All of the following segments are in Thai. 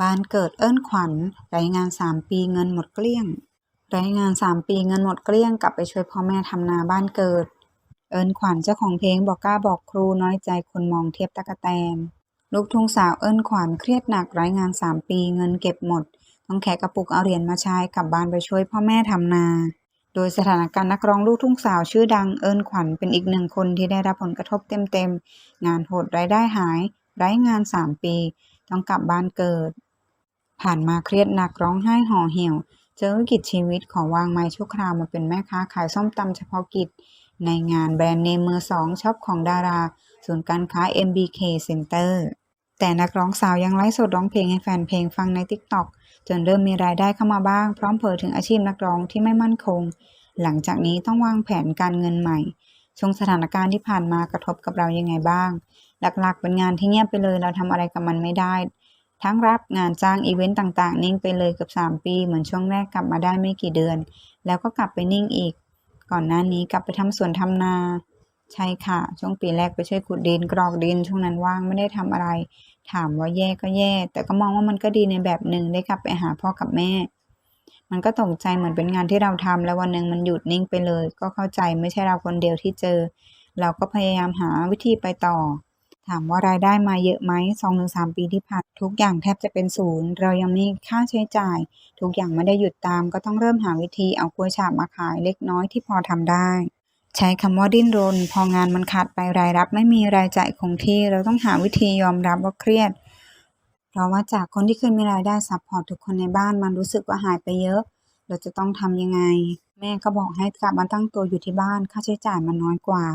บ้านเกิดเอิ้นขวัญไร้งานสามปีเงินหมดเกลี้ยงไร้งานสามปีเงินหมดเกลี้ยงกลับไปช่วยพ่อแม่ทำนาบ้านเกิด เอิ้นขวัญเจ้าของเพลงบอกกล้าบอกครูน้อยใจคนมองเทียบตะกะแตน ลูกทุ่งสาวเอิ้นขวัญเครียดหนักไร้งานสามปีเงินเก็บหมด ต้องแขกกระปุกเอาเหรียญมาใช้กลับบ้านไปช่วยพ่อแม่ทำนา โดยสถานการณ์นักร้องลูกทุ่งสาวชื่อดังเอิ้นขวัญเป็นอีกหนึ่งคนที่ได้รับผลกระทบเต็มๆงานโหดรายได้หาย ไร้งานสามปี ต้องกลับบ้านเกิด ผ่านมาเครียดหนักร้องไห้ห่อเหี่ยว เจอวิกฤตชีวิตขอวางไม้ชั่วคราวมาเป็นแม่ค้าขายส้มตำเฉพาะกิจ ในงานแบรนด์เนมมือสองช็อปของดารา ศูนย์การค้า MBK Center แต่นักร้องสาวยังไลฟ์สดร้องเพลงให้แฟนเพลงฟังใน TikTok จนเริ่มมีรายได้เข้ามาบ้าง พร้อมเผยถึงอาชีพนักร้องที่ไม่มั่นคง หลังจากนี้ต้องวางแผนการเงินใหม่ ช่วงสถานการณ์ที่ผ่านมากระทบกับเรายังไงบ้าง หลักๆ เป็นงานที่เงียบไปเลย เราทำอะไรกับมันไม่ได้ ทั้งรับงานจ้างอีเวนต์ต่างๆ นิ่งไปเลยเกือบ3 ปี เหมือนช่วงแรกกลับมาได้ไม่กี่เดือน แล้วก็กลับไปนิ่งอีก ก่อนหน้านี้กลับไปทำสวนทำนา ใช่ค่ะ ช่วงปีแรกไปช่วยขุดดินกรอกดิน ช่วงนั้นว่างไม่ได้ทำอะไร ถามว่าแย่ก็แย่ แต่ก็มองว่ามันก็ดีในแบบหนึ่งได้กลับไปหาพ่อกับแม่ มันก็ตกใจเหมือนเป็นงานที่เราทำแล้ววันหนึ่งมันหยุดนิ่งไปเลย ก็เข้าใจไม่ใช่เราคนเดียวที่เจอ เราก็พยายามหาวิธีไปต่อ ถามว่ารายได้มาเยอะไหม2-3ปีที่ผ่านทุกอย่างแทบจะเป็นศูนย์ เรายังมีค่าใช้จ่าย ทุกอย่างไม่ได้หยุดตาม ก็ต้องเริ่มหาวิธีเอากล้วยฉาบมาขายเล็กน้อยที่พอทำได้ใช้คำว่าดิ้นรน พองานมันขาดไปรายรับไม่มีรายจ่ายคงที่ เราต้องหาวิธียอมรับว่าเครียด เพราะว่าจากคนที่เคยมีรายได้ซัพพอร์ตทุกคนในบ้านมันรู้สึกว่าหายไปเยอะ เราจะต้องทำยังไง แม่ก็บอกให้กลับมาตั้งตัวอยู่ที่บ้านค่าใช้จ่ายมันน้อยกว่า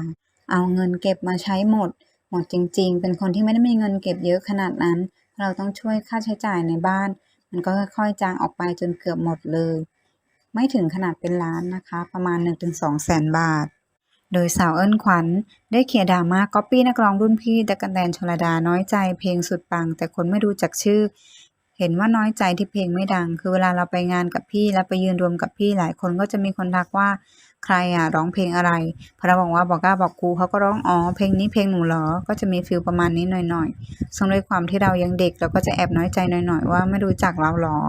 เอาเงินเก็บมาใช้หมด หมดจริง ๆ เป็นคนที่ไม่ได้มีเงินเก็บเยอะขนาดนั้น เราต้องช่วยค่าใช้จ่ายในบ้าน มันก็ค่อยๆจางออกไปจนเกือบหมดเลย ไม่ถึงขนาดเป็นล้านนะคะ ประมาณ 1-2แสนบาท โดยสาวเอิ้นขวัญ ได้เคลียร์ดราม่าก๊อปปี้นักร้องรุ่นพี่ตะกะแตนชลดาน้อยใจเพลงสุดปัง แต่คนไม่รู้จักชื่อ เห็นว่าน้อยใจที่เพลงไม่ดัง คือเวลาเราไปงานกับพี่แล้วไปยืนรวมกับพี่หลายคนก็จะมีคนทักว่าใครอะร้องเพลงอะไรพราบอกว่าบอกก้าบอกกูเขาก็ร้องอ๋อเพลงนี้เพลงหนูเหรอ ก็จะมีฟีลประมาณนี้หน่อยๆซึ่งด้วยความที่เรายังเด็กเราก็จะแอบน้อยใจหน่อยๆว่าไม่รู้จักเราเหรอ